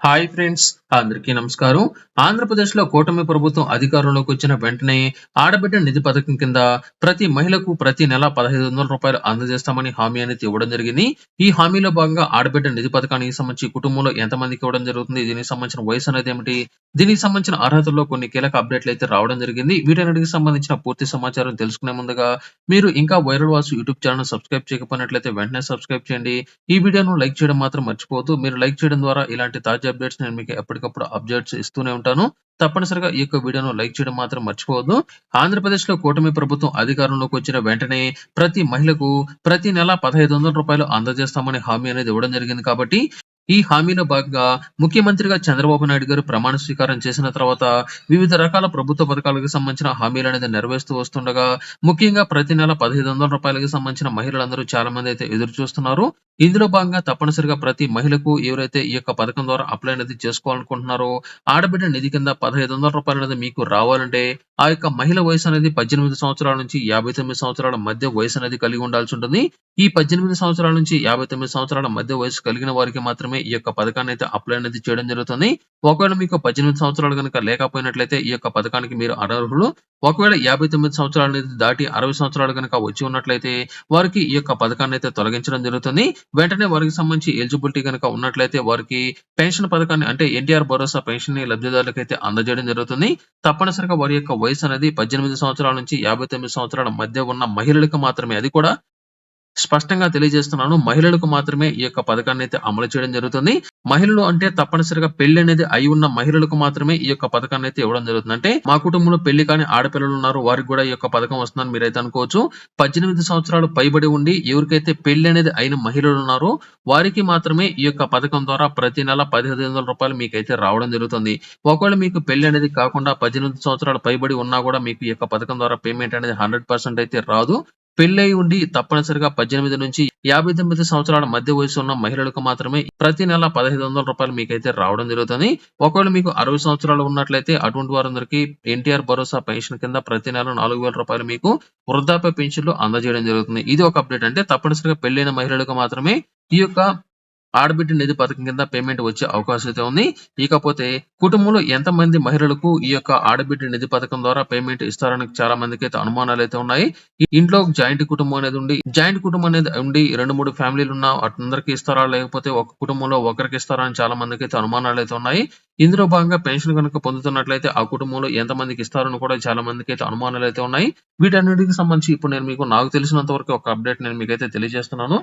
Hi friends అందరికీ నమస్కారం. ఆంధ్రప్రదేశ్లో కూటమి ప్రభుత్వం అధికారంలోకి వచ్చిన వెంటనే ఆడబిడ్డ నిధి పథకం కింద ప్రతి మహిళకు ప్రతి నెల పదహైదు వందల రూపాయలు అందజేస్తామని హామీ అనేది ఇవ్వడం జరిగింది. ఈ హామీలో భాగంగా ఆడబిడ్డ నిధి పథకానికి సంబంధించి కుటుంబంలో ఎంతమందికి ఇవ్వడం జరుగుతుంది దీనికి సంబంధించిన వయసు అనేది ఏమిటి దీనికి సంబంధించిన అర్హతల్లో కొన్ని కీలక అప్డేట్లు అయితే రావడం జరిగింది. వీటన్నిటికి సంబంధించిన పూర్తి సమాచారం తెలుసుకునే ముందుగా మీరు ఇంకా viral Vasu YouTube channel subscribe చేయకపోయినట్లయితే వెంటనే సబ్స్క్రైబ్ చేయండి. ఈ వీడియోను లైక్ చేయడం మాత్రం మర్చిపోవద్దు. మీరు లైక్ చేయడం ద్వారా ఇలాంటి తాజా అప్డేట్స్ నేను మీకు ఎప్పటికప్పుడు అప్డేట్స్ ఇస్తూనే ఉంటాను. తప్పనిసరిగా ఈ యొక్క వీడియోను లైక్ చేయడం మాత్రం మర్చిపోవద్దు. ఆంధ్రప్రదేశ్లో కూటమి ప్రభుత్వం అధికారంలోకి వచ్చిన వెంటనే ప్రతి మహిళకు ప్రతి నెల పదహైదు వందల రూపాయలు అందజేస్తామని హామీ అనేది ఇవ్వడం జరిగింది కాబట్టి ఈ హామీలో భాగంగా ముఖ్యమంత్రిగా చంద్రబాబు నాయుడు గారు ప్రమాణ స్వీకారం చేసిన తర్వాత వివిధ రకాల ప్రభుత్వ పథకాలకు సంబంధించిన హామీలు అనేది నెరవేరుస్తూ వస్తుండగా ముఖ్యంగా ప్రతి నెల పదిహేను వందల రూపాయలకు సంబంధించిన మహిళలందరూ చాలా మంది అయితే ఎదురు చూస్తున్నారు. ఇందులో భాగంగా తప్పనిసరిగా ప్రతి మహిళకు ఎవరైతే ఈ యొక్క పథకం ద్వారా అప్లై అనేది చేసుకోవాలనుకుంటున్నారో ఆడబిడ్డ నిధి కింద పదహైదు వందల రూపాయలు అనేది మీకు రావాలంటే ఆ యొక్క మహిళ వయసు అనేది పద్దెనిమిది సంవత్సరాల నుంచి యాభై తొమ్మిది సంవత్సరాల మధ్య వయసు అనేది కలిగి ఉండాల్సి ఉంటుంది. ఈ పద్దెనిమిది సంవత్సరాల నుంచి యాభై తొమ్మిది సంవత్సరాల మధ్య వయసు కలిగిన వారికి మాత్రమే ఈ యొక్క పథకాన్ని అయితే అప్లై అనేది చేయడం జరుగుతుంది. ఒకవేళ మీకు పద్దెనిమిది సంవత్సరాలు కనుక లేకపోయినట్లయితే ఈ యొక్క పథకానికి మీరు అనర్హులు ఒకవేళ యాభై తొమ్మిది సంవత్సరాల అనేది దాటి అరవై సంవత్సరాలు కనుక వచ్చి ఉన్నట్లయితే వారికి ఈ యొక్క పథకాన్ని అయితే తొలగించడం జరుగుతుంది. వెంటనే వారికి సంబంధించి ఎలిజిబిలిటీ కనుక ఉన్నట్లయితే వారికి పెన్షన్ పథకాన్ని అంటే ఎన్టీఆర్ భరోసా పెన్షన్ని లబ్ధిదారులకు అయితే అందజేయడం జరుగుతుంది. తప్పనిసరిగా వారి యొక్క వయసు అనేది పద్దెనిమిది సంవత్సరాల నుంచి యాభై తొమ్మిది సంవత్సరాల మధ్య ఉన్న మహిళలకు మాత్రమే. అది కూడా స్పష్టంగా తెలియజేస్తున్నాను మహిళలకు మాత్రమే ఈ యొక్క పథకాన్ని అయితే అమలు చేయడం జరుగుతుంది. మహిళలు అంటే తప్పనిసరిగా పెళ్ళి అనేది అయి ఉన్న మహిళలకు మాత్రమే ఈ యొక్క పథకాన్ని అయితే ఇవ్వడం జరుగుతుంది. అంటే మా కుటుంబంలో పెళ్ళి కాని ఆడపిల్లలు ఉన్నారు వారికి కూడా ఈ యొక్క పథకం వస్తుందని మీరైతే అనుకోవచ్చు. పద్దెనిమిది సంవత్సరాలు పైబడి ఉండి ఎవరికైతే పెళ్ళి అనేది అయిన మహిళలు ఉన్నారో వారికి మాత్రమే ఈ యొక్క పథకం ద్వారా ప్రతి నెల పదిహేను వందల రూపాయలు మీకైతే రావడం జరుగుతుంది. ఒకవేళ మీకు పెళ్ళి అనేది కాకుండా పద్దెనిమిది సంవత్సరాలు పైబడి ఉన్నా కూడా మీకు ఈ యొక్క పథకం ద్వారా పేమెంట్ అనేది హండ్రెడ్ పర్సెంట్ అయితే రాదు. పెళ్ళై ఉండి తప్పనిసరిగా పద్దెనిమిది నుంచి యాభై తొమ్మిది సంవత్సరాల మధ్య వయసు ఉన్న మహిళలకు మాత్రమే ప్రతి నెల పదహైదు వందల రూపాయలు మీకైతే రావడం జరుగుతుంది. ఒకవేళ మీకు అరవై సంవత్సరాలు ఉన్నట్లయితే అటువంటి వారందరికీ ఎన్టీఆర్ భరోసా పెన్షన్ కింద ప్రతి నెల నాలుగు వేల రూపాయలు మీకు వృద్ధాప్య పెన్షన్లు అందజేయడం జరుగుతుంది. ఇది ఒక అప్డేట్ అంటే తప్పనిసరిగా పెళ్ళైన మహిళలకు మాత్రమే ఈ యొక్క ఆడబిడ్డ నిధి పథకం కింద పేమెంట్ వచ్చే అవకాశం అయితే ఉంది. ఇకపోతే కుటుంబంలో ఎంతమంది మహిళలకు ఈ యొక్క ఆడబిడ్డ నిధి పథకం ద్వారా పేమెంట్ ఇస్తారని చాలా మందికి అయితే అనుమానాలు అయితే ఉన్నాయి. ఇంట్లో జాయింట్ కుటుంబం అనేది ఉండి జాయింట్ కుటుంబం అనేది ఉండి రెండు మూడు ఫ్యామిలీలు ఉన్న అందరికి ఇస్తారా? లేకపోతే ఒక కుటుంబంలో ఒకరికి ఇస్తారా అని చాలా మందికి అయితే అనుమానాలు అయితే ఉన్నాయి. ఇందులో భాగంగా పెన్షన్ కనుక పొందుతున్నట్లయితే ఆ కుటుంబంలో ఎంత మందికి ఇస్తారని కూడా చాలా మందికి అయితే అనుమానాలు అయితే ఉన్నాయి. వీటన్నిటికి సంబంధించి ఇప్పుడు నేను మీకు నాకు తెలిసినంత వరకు ఒక అప్డేట్ నేను మీకు అయితే తెలియజేస్తున్నాను.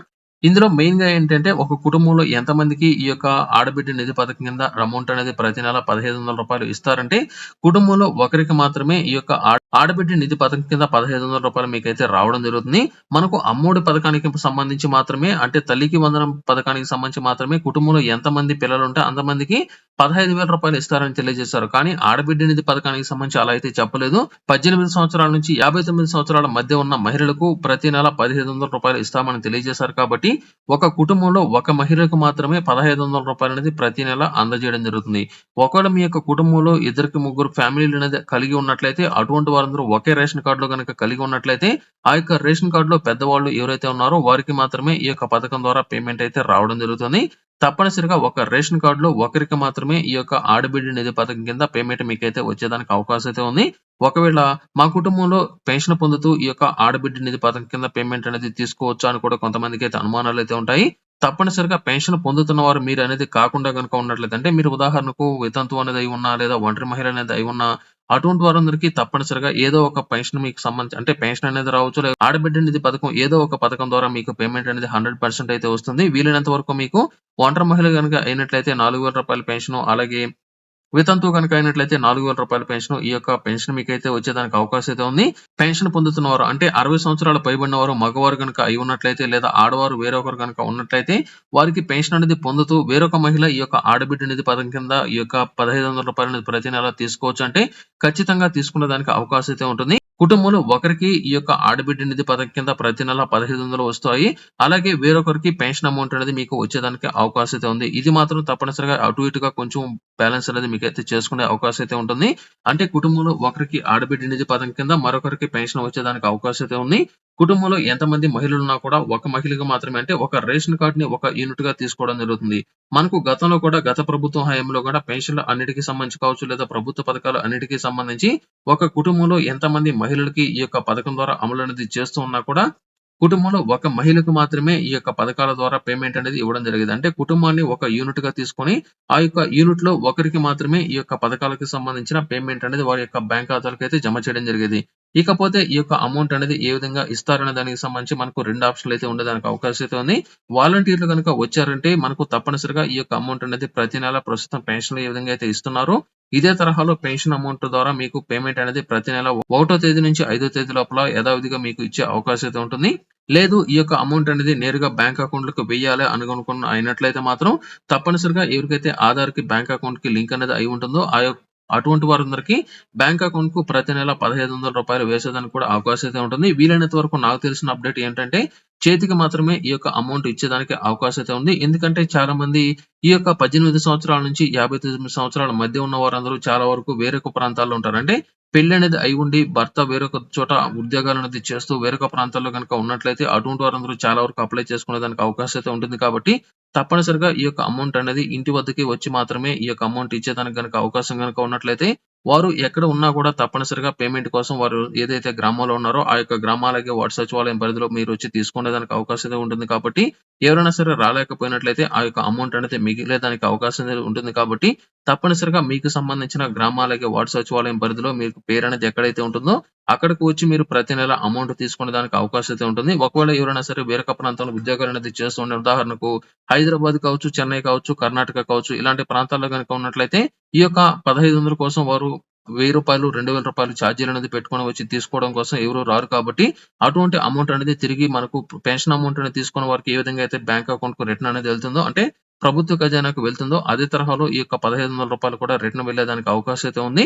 ఇందులో మెయిన్గా ఏంటంటే ఒక కుటుంబంలో ఎంతమందికి ఈ యొక్క ఆడబిడ్డ నిధి పథకం కింద అమౌంట్ అనేది ప్రతి నెల పదిహేను వందల రూపాయలు ఇస్తారంటే కుటుంబంలో ఒకరికి మాత్రమే ఈ యొక్క ఆడబిడ్డ నిధి పథకం కింద పదహైదు వందల రూపాయలు మీకైతే రావడం జరుగుతుంది. మనకు అమ్మోడి పథకానికి సంబంధించి మాత్రమే అంటే తల్లికి వందనం పథకానికి సంబంధించి మాత్రమే కుటుంబంలో ఎంతమంది పిల్లలు ఉంటే అంతమందికి పదహైదు వేల రూపాయలు ఇస్తారని తెలియజేశారు. కానీ ఆడబిడ్డ నిధి పథకానికి సంబంధించి అలా అయితే చెప్పలేదు. పద్దెనిమిది సంవత్సరాల నుంచి యాభై తొమ్మిది సంవత్సరాల మధ్య ఉన్న మహిళలకు ప్రతి నెల పదిహేను వందల రూపాయలు ఇస్తామని తెలియజేశారు కాబట్టి ఒక కుటుంబంలో ఒక మహిళకు మాత్రమే పదహైదు వందల రూపాయలు అనేది ప్రతి నెల అందజేయడం జరుగుతుంది. ఒకవేళ మీ యొక్క కుటుంబంలో ఇద్దరికి ముగ్గురు ఫ్యామిలీలు అనేది కలిగి ఉన్నట్లయితే అటువంటి వాళ్ళందరూ ఒకే రేషన్ కార్డులో కనుక కలిగి ఉన్నట్లయితే ఆ యొక్క రేషన్ కార్డులో పెద్దవాళ్ళు ఎవరైతే ఉన్నారో వారికి మాత్రమే ఈ యొక్క పథకం ద్వారా పేమెంట్ అయితే రావడం జరుగుతుంది. తప్పనిసరిగా ఒక రేషన్ కార్డులో ఒకరికి మాత్రమే ఈ యొక్క ఆడబిడ్డ నిధి పథకం కింద పేమెంట్ మీకైతే వచ్చేదానికి అవకాశం అయితే ఉంది. ఒకవేళ మా కుటుంబంలో పెన్షన్ పొందుతూ ఈ యొక్క ఆడబిడ్డ నిధి పథకం కింద పేమెంట్ అనేది తీసుకోవచ్చు అని కూడా కొంతమందికి అయితే అనుమానాలు అయితే ఉంటాయి. తప్పనిసరిగా పెన్షన్ పొందుతున్న వారు మీరు అనేది కాకుండా కనుక ఉన్నట్లయితే మీరు ఉదాహరణకు వితంతు అనేది అయి ఉన్నా లేదా ఒంటరి మహిళ అనేది అయి ఉన్నా అటువంటి వారందరికీ తప్పనిసరిగా ఏదో ఒక పెన్షన్ మీకు సంబంధించి అంటే పెన్షన్ అనేది రావచ్చు లేదా ఆడబిడ్డ నిధి పథకం ఏదో ఒక పథకం ద్వారా మీకు పేమెంట్ అనేది హండ్రెడ్ పర్సెంట్ అయితే వస్తుంది. వీలైనంత వరకు మీకు ఒంటరి మహిళ కనుక అయినట్లయితే నాలుగు వేల రూపాయల పెన్షన్ అలాగే వితంతు కనుక అయినట్లయితే నాలుగు వేల రూపాయల పెన్షన్ ఈ యొక్క పెన్షన్ మీకైతే వచ్చేదానికి అవకాశం అయితే ఉంది. పెన్షన్ పొందుతున్న వారు అంటే అరవై సంవత్సరాలు పైబడిన వారు మగవారు కనుక అయి ఉన్నట్లయితే లేదా ఆడవారు వేరొకరు కనుక ఉన్నట్లయితే వారికి పెన్షన్ అనేది పొందుతూ వేరొక మహిళ ఈ యొక్క ఆడబిడ్డ నిధి పథకం కింద ఈ యొక్క పదహైదు వందల రూపాయల ప్రతి నెల తీసుకోవచ్చు అంటే ఖచ్చితంగా తీసుకునే దానికి అవకాశం అయితే ఉంటుంది. కుటుంబంలో ఒకరికి ఈ యొక్క ఆడబిడ్డ నిధి పథకం కింద ప్రతి నెల పదిహేను వందలు వస్తాయి అలాగే వేరొకరికి పెన్షన్ అమౌంట్ అనేది మీకు వచ్చేదానికి అవకాశం అయితే ఉంది ఇది మాత్రం తప్పనిసరిగా అటు ఇటుగా కొంచెం బ్యాలెన్స్ అనేది మీకు అయితే చేసుకునే అవకాశం అయితే ఉంటుంది. అంటే కుటుంబంలో ఒకరికి ఆడబిడ్డ నిధి పథకం కింద మరొకరికి పెన్షన్ వచ్చేదానికి అవకాశం అయితే ఉంది. కుటుంబంలో ఎంతమంది మహిళలున్నా కూడా ఒక మహిళగా మాత్రమే అంటే ఒక రేషన్ కార్డ్‌ని ఒక యూనిట్గా తీసుకోవడం జరుగుతుంది. మనకు గతంలో కూడా గత ప్రభుత్వం హయాంలో కూడా పెన్షన్‌లు అన్నిటికి సంబంధించి కావచ్చు లేదా ప్రభుత్వ పథకాలు అన్నిటికి సంబంధించి ఒక కుటుంబంలో ఎంతమంది మహిళలకి ఈ యొక్క పథకం ద్వారా అమలు అనేది చేస్తూ ఉన్నా కూడా కుటుంబంలో ఒక మహిళకు మాత్రమే ఈ యొక్క పథకాల ద్వారా పేమెంట్ అనేది ఇవ్వడం జరిగింది అంటే కుటుంబాన్ని ఒక యూనిట్గా తీసుకొని ఆ యొక్క యూనిట్లో ఒకరికి మాత్రమే ఈ యొక్క పథకాలకు సంబంధించిన పేమెంట్ అనేది వారి యొక్క బ్యాంక్ ఖాతాలకు అయితే జమ చేయడం జరిగేది. ఇకపోతే ఈ యొక్క అమౌంట్ అనేది ఏ విధంగా ఇస్తారనే దానికి సంబంధించి మనకు రెండు ఆప్షన్‌లు అయితే ఉండేదానికి అవకాశం అయితే ఉంది. వాలంటీర్‌లు కనుక వచ్చారంటే మనకు తప్పనిసరిగా ఈ యొక్క అమౌంట్ అనేది ప్రతి నెల ప్రస్తుతం పెన్షన్‌లు ఏ విధంగా అయితే ఇస్తున్నారో ఇదే తరహాలో పెన్షన్ అమౌంట్ ద్వారా మీకు పేమెంట్ అనేది ప్రతి నెల ఒకటో తేదీ నుంచి ఐదో తేదీ లోపల యథావిధిగా మీకు ఇచ్చే అవకాశం అయితే ఉంటుంది. లేదు ఈ యొక్క అమౌంట్ అనేది నేరుగా బ్యాంక్ అకౌంట్‌లోకి వెయ్యాలి అనుకున్న అయినట్లయితే మాత్రం తప్పనిసరిగా ఎవరికైతే ఆధార్కి బ్యాంక్ అకౌంట్కి లింక్ అనేది అయి ఉంటుందో ఆ యొక్క అటువంటి వారందరికీ బ్యాంక్ అకౌంట్కు ప్రతి నెల పదిహేను వందల రూపాయలు వేసేదానికి కూడా అవకాశం అయితే ఉంటుంది. వీలైనంత వరకు నాకు తెలిసిన అప్డేట్ ఏంటంటే చేతికి మాత్రమే ఈ యొక్క అమౌంట్ ఇచ్చేదానికి అవకాశం అయితే ఉంది. ఎందుకంటే చాలా మంది ఈ యొక్క 18 సంవత్సరాల నుంచి 59 సంవత్సరాల మధ్య ఉన్న వారందరూ చాలా వరకు వేరొక ప్రాంతాల్లో ఉంటారు. అంటే పెళ్ళి అనేది అయి ఉండి భర్త వేరొక చోట ఉద్యోగాలు అనేది చేస్తూ వేరొక ప్రాంతాల్లో గనుక ఉన్నట్లయితే అటువంటి వారందరూ చాలా వరకు అప్లై చేసుకునే దానికి అవకాశం అయితే ఉంటుంది కాబట్టి తప్పనిసరిగా ఈ యొక్క అమౌంట్ అనేది ఇంటి వద్దకి వచ్చి మాత్రమే ఈ యొక్క అమౌంట్ ఇచ్చేదానికి గనుక అవకాశం గనుక ఉన్నట్లయితే వారు ఎక్కడ ఉన్నా కూడా తప్పనిసరిగా పేమెంట్ కోసం వారు ఏదైతే గ్రామంలో ఉన్నారో ఆ యొక్క గ్రామాలకి వార్డు సచివాలయం పరిధిలో మీరు వచ్చి తీసుకునేదానికి అవకాశం ఉంటుంది కాబట్టి ఎవరైనా సరే రాలేకపోయినట్లయితే ఆ యొక్క అమౌంట్ అనేది మిగిలేదానికి అవకాశం ఉంటుంది కాబట్టి తప్పనిసరిగా మీకు సంబంధించిన గ్రామాలకి వార్డు సచివాలయం పరిధిలో మీకు పేరు అనేది ఎక్కడైతే ఉంటుందో అక్కడికి వచ్చి మీరు ప్రతి నెల అమౌంట్ తీసుకునే దానికి అవకాశం అయితే ఉంటుంది. ఒకవేళ ఎవరైనా సరే వేరొక ప్రాంతంలో ఉద్యోగాలు అనేది చేస్తుండే ఉదాహరణకు హైదరాబాద్ కావచ్చు, చెన్నై కావచ్చు, కర్ణాటక కావచ్చు ఇలాంటి ప్రాంతాల్లో కనుక ఉన్నట్లయితే ఈ యొక్క 1500 కోసం వారు వెయ్యి రూపాయలు రెండు వేల రూపాయలు ఛార్జీలు అనేది పెట్టుకొని వచ్చి తీసుకోవడం కోసం ఎవరు రారు కాబట్టి అటువంటి అమౌంట్ అనేది తిరిగి మనకు పెన్షన్ అమౌంట్ అనేది తీసుకున్న వారికి ఏ విధంగా అయితే బ్యాంక్ అకౌంట్కు రిటర్న్ అనేది వెళ్తుందో అంటే ప్రభుత్వ ఖజానాకు వెళ్తుందో అదే తరహాలో ఈ యొక్క పదిహేను వందల రూపాయలు కూడా రిటర్న్ వెళ్ళేదానికి అవకాశం అయితే ఉంది.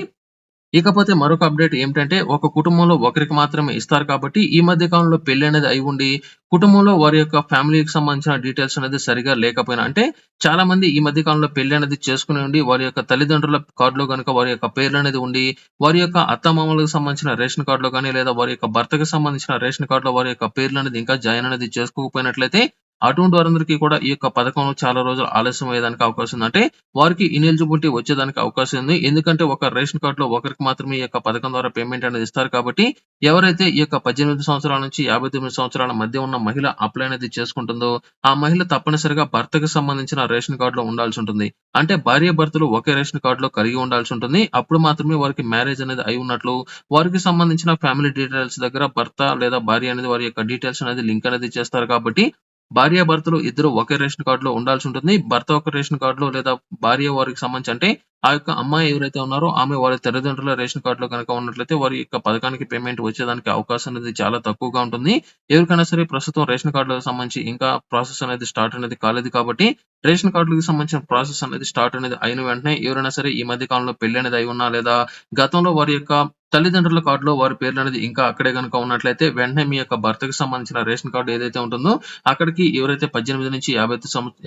ఇకపోతే మరొక అప్డేట్ ఏమిటంటే ఒక కుటుంబంలో ఒకరికి మాత్రమే ఇస్తారు కాబట్టి ఈ మధ్య కాలంలో పెళ్ళి అనేది అయి ఉండి కుటుంబంలో వారి యొక్క ఫ్యామిలీకి సంబంధించిన డీటెయిల్స్ అనేది సరిగా లేకపోయినా అంటే చాలా మంది ఈ మధ్య కాలంలో పెళ్ళి అనేది చేసుకుని ఉండి వారి యొక్క తల్లిదండ్రుల కార్డులో కనుక వారి యొక్క పేర్లు అనేది ఉండి వారి యొక్క అత్తమామలకు సంబంధించిన రేషన్ కార్డులో కానీ లేదా వారి యొక్క భర్తకు సంబంధించిన రేషన్ కార్డులో వారి యొక్క పేర్లు అనేది ఇంకా జాయిన్ అనేది చేసుకోకపోయినట్లయితే అటువంటి వారందరికీ కూడా ఈ యొక్క పథకం చాలా రోజులు ఆలస్యం అయ్యేదానికి అవకాశం ఉంది. అంటే వారికి ఇనెలిజిబిలిటీ వచ్చేదానికి అవకాశం ఉంది. ఎందుకంటే ఒక రేషన్ కార్డ్‌లో ఒకరికి మాత్రమే ఈ యొక్క పథకం ద్వారా పేమెంట్ అనేది ఇస్తారు కాబట్టి ఎవరైతే ఈ యొక్క 18 సంవత్సరాల నుంచి 59 సంవత్సరాల మధ్య ఉన్న మహిళ అప్లై అనేది చేసుకుంటుందో ఆ మహిళ తప్పనిసరిగా భర్తకు సంబంధించిన రేషన్ కార్డులో ఉండాల్సి ఉంటుంది. అంటే భార్య భర్తలు ఒకే రేషన్ కార్డులో కలిగి ఉండాల్సి ఉంటుంది. అప్పుడు మాత్రమే వారికి మ్యారేజ్ అనేది అయి ఉన్నట్లు వారికి సంబంధించిన ఫ్యామిలీ డీటెయిల్స్ దగ్గర భర్త లేదా భార్య అనేది వారి యొక్క డీటెయిల్స్ అనేది లింక్ అనేది చేస్తారు కాబట్టి భార్యాభర్తలు ఇద్దరు ఒకే రేషన్ కార్డ్‌లో ఉండాల్సి ఉంటుంది. భర్త ఒక రేషన్ కార్డ్‌లో లేదా భార్య వారికి సంబంధించి అంటే ఆ యొక్క అమ్మాయి ఎవరైతే ఉన్నారో ఆమె వారి తల్లిదండ్రుల రేషన్ కార్డులో కనుక ఉన్నట్లయితే వారి యొక్క పథకానికి పేమెంట్ వచ్చేదానికి అవకాశం అనేది చాలా తక్కువగా ఉంటుంది. ఎవరికైనా సరే ప్రస్తుతం రేషన్ కార్డులకు సంబంధించి ఇంకా ప్రాసెస్ అనేది స్టార్ట్ అనేది కాలేదు కాబట్టి రేషన్ కార్డులకు సంబంధించిన ప్రాసెస్ అనేది స్టార్ట్ అనేది అయిన వెంటనే ఎవరైనా సరే ఈ మధ్య కాలంలో పెళ్ళి అనేది అయి ఉన్నా లేదా గతంలో వారి యొక్క తల్లిదండ్రుల కార్డులో వారి పేర్లు అనేది ఇంకా అక్కడే కనుక ఉన్నట్లయితే వెంటనే మీ యొక్క భర్తకు సంబంధించిన రేషన్ కార్డు ఏదైతే ఉంటుందో అక్కడికి ఎవరైతే 18 నుంచి యాభై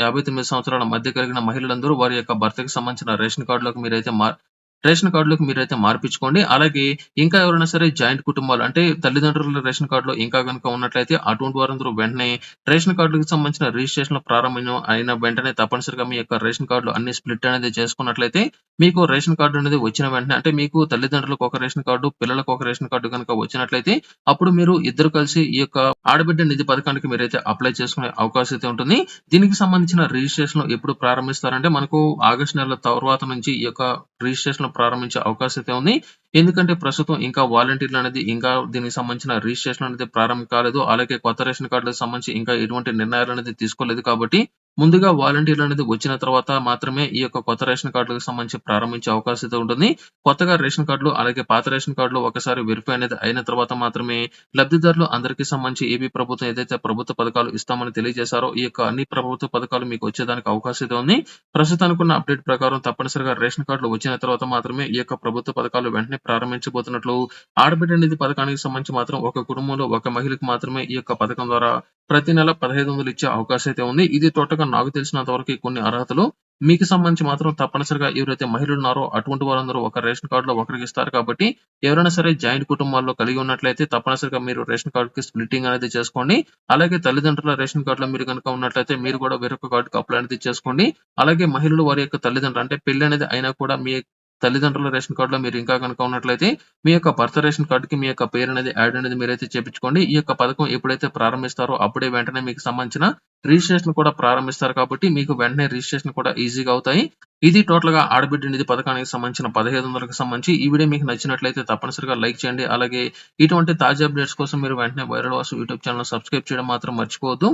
యాభై తొమ్మిది సంవత్సరాల మధ్య కలిగిన మహిళలందరూ వారి యొక్క భర్తకు సంబంధించిన రేషన్ కార్డు కార్డ్‌లోకి మీరైతే మార్ రేషన్ కార్డ్‌లోకి మీరైతే మార్పించుకోండి. అలాగే ఇంకా ఎవరైనా సరే జాయింట్ కుటుంబాలు అంటే తల్లిదండ్రుల రేషన్ కార్డులో ఇంకా గనుక ఉన్నట్లయితే అటువంటి వారందరూ వెంటనే రేషన్ కార్డులకు సంబంధించిన రిజిస్ట్రేషన్ ప్రారంభం అయిన వెంటనే తప్పనిసరిగా మీ యొక్క రేషన్ కార్డులు అన్ని స్ప్లిట్ అనేది చేసుకున్నట్లయితే మీకు రేషన్ కార్డు అనేది వచ్చిన వెంటనే అంటే మీకు తల్లిదండ్రులకు ఒక రేషన్ కార్డు, పిల్లలకు ఒక రేషన్ కార్డు గనుక వచ్చినట్లయితే అప్పుడు మీరు ఇద్దరు కలిసి ఈ యొక్క ఆడబిడ్డ నిధి పథకానికి మీరైతే అప్లై చేసుకునే అవకాశం అయితే ఉంటుంది. దీనికి సంబంధించిన రిజిస్ట్రేషన్ ఎప్పుడు ప్రారంభిస్తారంటే మనకు ఆగస్టు నెల తర్వాత నుంచి ఈ యొక్క రిజిస్ట్రేషన్ ప్రారంభించే అవకాశం అయితే ఉంది. ఎందుకంటే ప్రస్తుతం ఇంకా వాలంటీర్లు అనేది ఇంకా దీనికి సంబంధించిన రిజిస్ట్రేషన్ అనేది ప్రారంభం కాలేదు. అలాగే కొత్త రేషన్ కార్డులకు సంబంధించి ఇంకా ఎటువంటి నిర్ణయాలు అనేది తీసుకోలేదు కాబట్టి ముందుగా వాలంటీర్లు అనేది వచ్చిన తర్వాత మాత్రమే ఈ యొక్క కొత్త రేషన్ కార్డులకు సంబంధించి ప్రారంభించే అవకాశం అయితే ఉంటుంది. కొత్తగా రేషన్ కార్డులు అలాగే పాత రేషన్ కార్డులు ఒకసారి వెరిఫై అనేది అయిన తర్వాత మాత్రమే లబ్ధిదారులు అందరికీ సంబంధించి ఏపీ ప్రభుత్వం ఏదైతే ప్రభుత్వ పథకాలు ఇస్తామని తెలియజేశారో ఈ యొక్క అన్ని ప్రభుత్వ పథకాలు మీకు వచ్చేదానికి అవకాశం అయితే ఉంది. ప్రస్తుతానికి ఉన్న అప్డేట్ ప్రకారం తప్పనిసరిగా రేషన్ కార్డులు వచ్చిన తర్వాత మాత్రమే ఈ యొక్క ప్రభుత్వ పథకాలు వెంటనే ప్రారంభించబోతున్నట్లు ఆడబిడ్డ నిధి పథకానికి సంబంధించి మాత్రం ఒక కుటుంబంలో ఒక మహిళకు మాత్రమే ఈ యొక్క పథకం ద్వారా ప్రతి నెల 1500 ఇచ్చే అవకాశం అయితే ఉంది. ఇది తోటగా నాకు తెలిసినంత వరకు కొన్ని అర్హతలు మీకు సంబంధించి మాత్రం తప్పనిసరిగా ఎవరైతే మహిళలు ఉన్నారో అటువంటి వారందరూ ఒక రేషన్ కార్డులో ఒకరికి ఇస్తారు కాబట్టి ఎవరైనా సరే జాయింట్ కుటుంబాల్లో కలిగి ఉన్నట్లయితే తప్పనిసరిగా మీరు రేషన్ కార్డుకి స్ప్లిట్టింగ్ అనేది చేసుకోండి. అలాగే తల్లిదండ్రుల రేషన్ కార్డులో మీరు గనుక ఉన్నట్లయితే మీరు కూడా వేరొక కార్డుకి అప్లై అనేది చేసుకోండి. అలాగే మహిళలు వారి యొక్క తల్లిదండ్రులు అంటే పెళ్ళి అనేది అయినా కూడా మీ తల్లిదండ్రుల రేషన్ కార్డ్‌లో మీరు ఇంకా కనుక ఉన్నట్లయితే మీ యొక్క భర్త రేషన్ కార్డుకి మీ యొక్క పేరు అనేది యాడ్ అనేది మీరైతే చేపించుకోండి. ఈ యొక్క పథకం ఎప్పుడైతే ప్రారంభిస్తారో అప్పుడే వెంటనే మీకు సంబంధించిన రిజిస్ట్రేషన్ కూడా ప్రారంభిస్తారు కాబట్టి మీకు వెంటనే రిజిస్ట్రేషన్ కూడా ఈజీగా అవుతాయి. ఇది టోటల్గా ఆడబిడ్డ నిధి పథకానికి సంబంధించిన 1500కి సంబంధించి ఈ వీడియో మీకు నచ్చినట్లయితే తప్పనిసరిగా లైక్ చేయండి. అలాగే ఇటువంటి తాజా అప్డేట్స్ కోసం మీరు వెంటనే viral Vasu YouTube channel subscribe చేయడం మాత్రం మర్చిపోవద్దు.